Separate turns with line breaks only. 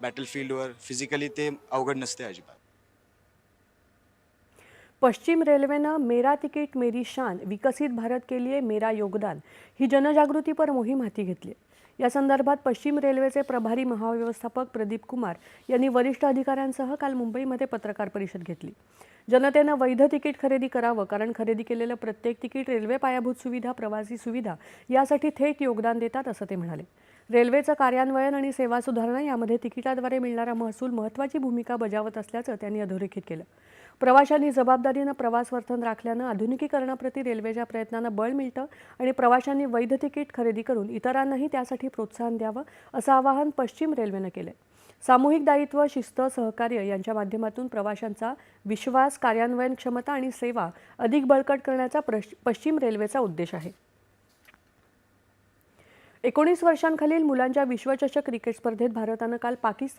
बॅटलफील्डवर physically ते अवघड नसते अजिबात.
पश्चिम रेल्वेनं मेरा तिकीट मेरी शान विकसित भारत के लिए मेरा योगदान ही जनजागृतीपर मोहीम हाती घेतली. या संदर्भात पश्चिम रेल्वेचे प्रभारी महाव्यवस्थापक प्रदीप कुमार यांनी वरिष्ठ अधिकाऱ्यांसह काल मुंबईमध्ये पत्रकार परिषद घेतली. जनतेनं वैध तिकीट खरेदी करावं कारण खरेदी केलेलं प्रत्येक तिकीट रेल्वे पायाभूत सुविधा प्रवासी सुविधा यासाठी थेट योगदान देतात असं ते म्हणाले. रेल्वेचं कार्यान्वयन आणि सेवा सुधारणा यामध्ये तिकिटाद्वारे मिळणारा महसूल महत्त्वाची भूमिका बजावत असल्याचं त्यांनी अधोरेखित केलं. प्रवाशांनी जबाबदारीनं प्रवास वर्तन राखल्यानं आधुनिकीकरणाप्रती रेल्वेच्या प्रयत्नांना बळ मिळतं आणि प्रवाशांनी वैध तिकीट खरेदी करून इतरांनाही त्यासाठी प्रोत्साहन द्यावं असं आवाहन पश्चिम रेल्वेनं केलं सामूहिक दायित्व शिस्त सहकार्य यांच्या माध्यमातून प्रवाशांचा विश्वास कार्यान्वयन क्षमता आणि सेवा अधिक बळकट करण्याचा पश्चिम रेल्वेचा उद्देश आहे. एकोणीस वर्षांखालील मुलांच्या विश्वचषक क्रिकेट स्पर्धेत भारतानं काल पाकिस्तान